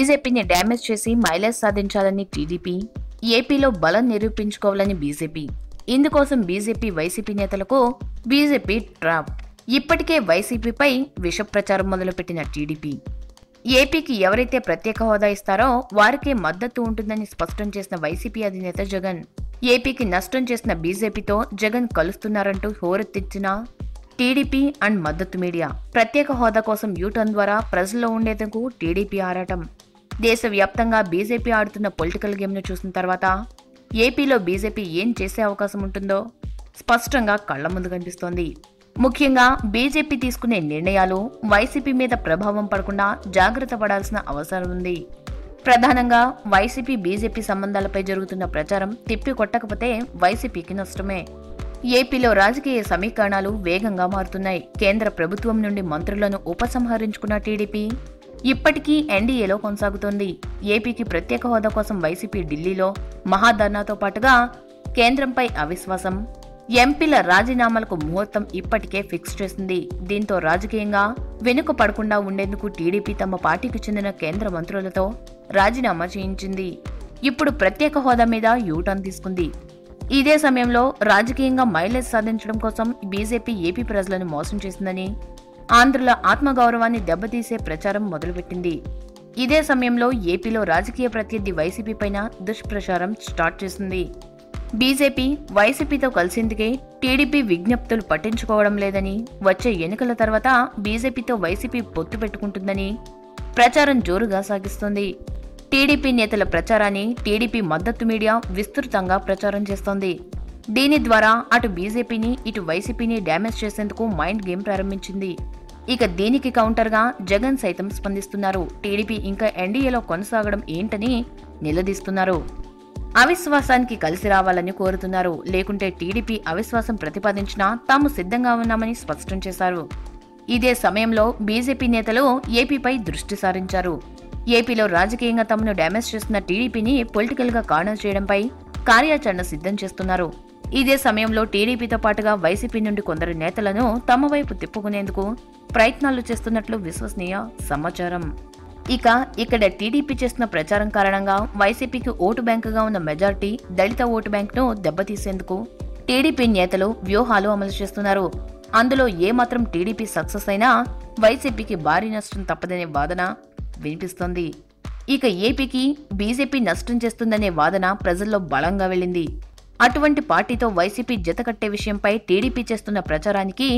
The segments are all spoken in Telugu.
బీజేపీని డ్యామేజ్ చేసి మైలేజ్ సాధించాలని టీడీపీ ఏపీలో బలం నిరూపించుకోవాలని బీజేపీ. ఇందుకోసం బీజేపీ వైసీపీ నేతలకు బీజేపీ ట్రాప్ ఇప్పటికే వైసీపీపై విష ప్రచారం మొదలుపెట్టిన టీడీపీ. ఏపీకి ఎవరైతే ప్రత్యేక హోదా ఇస్తారో వారికే మద్దతు ఉంటుందని స్పష్టం చేసిన వైసీపీ అధినేత జగన్ ఏపీకి నష్టం చేసిన బీజేపీతో జగన్ కలుస్తున్నారంటూ హోరెత్తించిన టీడీపీ అండ్ మద్దతు మీడియా. ప్రత్యేక హోదా కోసం యూటర్న్ ద్వారా ప్రజల్లో ఉండేందుకు టీడీపీ ఆరాటం. దేశవ్యాప్తంగా బీజేపీ ఆడుతున్న పొలిటికల్ గేమ్ను చూసిన తర్వాత ఏపీలో బీజేపీ ఏం చేసే అవకాశం ఉంటుందో స్పష్టంగా కళ్ళ ముందు కనిపిస్తోంది. ముఖ్యంగా బీజేపీ తీసుకునే నిర్ణయాలు వైసీపీ మీద ప్రభావం పడకుండా జాగ్రత్త పడాల్సిన అవసరం ఉంది. ప్రధానంగా వైసీపీ బీజేపీ సంబంధాలపై జరుగుతున్న ప్రచారం తిప్పి కొట్టకపోతే వైసీపీకి నష్టమే. ఏపీలో రాజకీయ సమీకరణాలు వేగంగా మారుతున్నాయి. కేంద్ర ప్రభుత్వం నుండి మంత్రులను ఉపసంహరించుకున్న టీడీపీ ఇప్పటికీ ఎన్డీఏలో కొనసాగుతోంది. ఏపీకి ప్రత్యేక హోదా కోసం వైసీపీ ఢిల్లీలో మహాధర్నాతో పాటుగా కేంద్రంపై అవిశ్వాసం. ఎంపీల రాజీనామాలకు ముహూర్తం ఇప్పటికే ఫిక్స్ చేసింది. దీంతో రాజకీయంగా వెనుక పడకుండా ఉండేందుకు టీడీపీ తమ పార్టీకి చెందిన కేంద్ర మంత్రులతో రాజీనామా చేయించింది. ఇప్పుడు ప్రత్యేక హోదా మీద యూటర్న్ తీసుకుంది. ఇదే సమయంలో రాజకీయంగా మైలేజ్ సాధించడం కోసం బీజేపీ ఏపీ ప్రజలను మోసం చేసిందని ఆంధ్రుల ఆత్మగౌరవాన్ని దెబ్బతీసే ప్రచారం మొదలుపెట్టింది. ఇదే సమయంలో ఏపీలో రాజకీయ ప్రత్యర్థి వైసీపీ పైన దుష్ప్రచారం స్టార్ట్ చేసింది. బీజేపీ వైసీపీతో కలిసేందుకే టీడీపీ విజ్ఞప్తులు పట్టించుకోవడం లేదని వచ్చే ఎన్నికల తర్వాత బీజేపీతో వైసీపీ పొత్తు పెట్టుకుంటుందని ప్రచారం జోరుగా సాగిస్తోంది. టీడీపీ నేతల ప్రచారాన్ని టీడీపీ మద్దతు మీడియా విస్తృతంగా ప్రచారం చేస్తోంది. దీని ద్వారా అటు బీజేపీని ఇటు వైసీపీని డ్యామేజ్ చేసేందుకు మైండ్ గేమ్ ప్రారంభించింది. ఇక దీనికి కౌంటర్గా జగన్ సైతం స్పందిస్తున్నారు. టీడీపీ ఇంకా ఎన్డీఏలో కొనసాగడం ఏంటని నిలదీస్తున్నారు. అవిశ్వాసానికి కలిసి రావాలని కోరుతున్నారు. లేకుంటే టీడీపీ అవిశ్వాసం ప్రతిపాదించినా తాము సిద్ధంగా ఉన్నామని స్పష్టం చేశారు. ఇదే సమయంలో బీజేపీ నేతలు ఏపీపై దృష్టి సారించారు. ఏపీలో రాజకీయంగా తమను డ్యామేజ్ చేస్తున్న టీడీపీని పొలిటికల్గా కార్నర్ చేయడంపై కార్యాచరణ సిద్ధం చేస్తున్నారు. ఇదే సమయంలో టీడీపీతో పాటుగా వైసీపీ నుండి కొందరు నేతలను తమ వైపు తిప్పుకునేందుకు ప్రయత్నాలు చేస్తున్నట్లు విశ్వసనీయ సమాచారం. ఇక ఇక్కడ టీడీపీ చేస్తున్న ప్రచారం కారణంగా వైసీపీకి ఓటు బ్యాంకుగా ఉన్న మెజార్టీ దళిత ఓటు బ్యాంక్ను దెబ్బతీసేందుకు టీడీపీ నేతలు వ్యూహాలు అమలు చేస్తున్నారు. అందులో ఏమాత్రం టీడీపీ సక్సెస్ అయినా వైసీపీకి భారీ నష్టం తప్పదనే వాదన వినిపిస్తోంది. ఇక ఏపీకి బీజేపీ నష్టం చేస్తుందనే వాదన ప్రజల్లో బలంగా వెళ్ళింది. అటువంటి పార్టీతో వైసీపీ జతకట్టే విషయంపై టీడీపీ చేస్తున్న ప్రచారానికి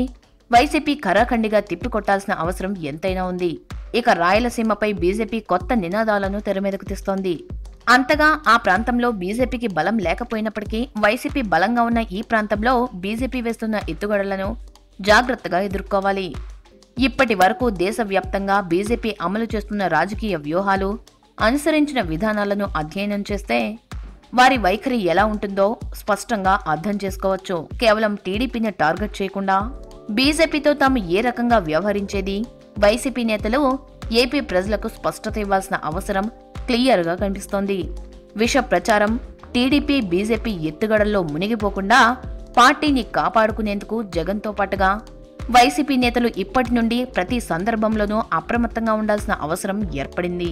వైసీపీ ఖరాఖండిగా తిప్పికొట్టాల్సిన అవసరం ఎంతైనా ఉంది. ఇక రాయలసీమపై బీజేపీ కొత్త నినాదాలను తెరమీదకు తెస్తోంది. అంతగా ఆ ప్రాంతంలో బీజేపీకి బలం లేకపోయినప్పటికీ వైసీపీ బలంగా ఉన్న ఈ ప్రాంతంలో బీజేపీ వేస్తున్న ఎత్తుగడలను జాగ్రత్తగా ఎదుర్కోవాలి. ఇప్పటి వరకు దేశవ్యాప్తంగా బీజేపీ అమలు చేస్తున్న రాజకీయ వ్యూహాలు అనుసరించిన విధానాలను అధ్యయనం చేస్తే వారి వైఖరి ఎలా ఉంటుందో స్పష్టంగా అర్థం చేసుకోవచ్చు. కేవలం టీడీపీని టార్గెట్ చేయకుండా బీజేపీతో తాము ఏ రకంగా వ్యవహరించేది? వైసీపీ నేతలు ఏపీ ప్రజలకు స్పష్టత ఇవ్వాల్సిన అవసరం క్లియర్గా కనిపిస్తోంది. విష ప్రచారం టీడీపీ బీజేపీ ఎత్తుగడల్లో మునిగిపోకుండా పార్టీని కాపాడుకునేందుకు జగన్తో పాటుగా వైసీపీ నేతలు ఇప్పటి నుండి ప్రతి సందర్భంలోనూ అప్రమత్తంగా ఉండాల్సిన అవసరం ఏర్పడింది.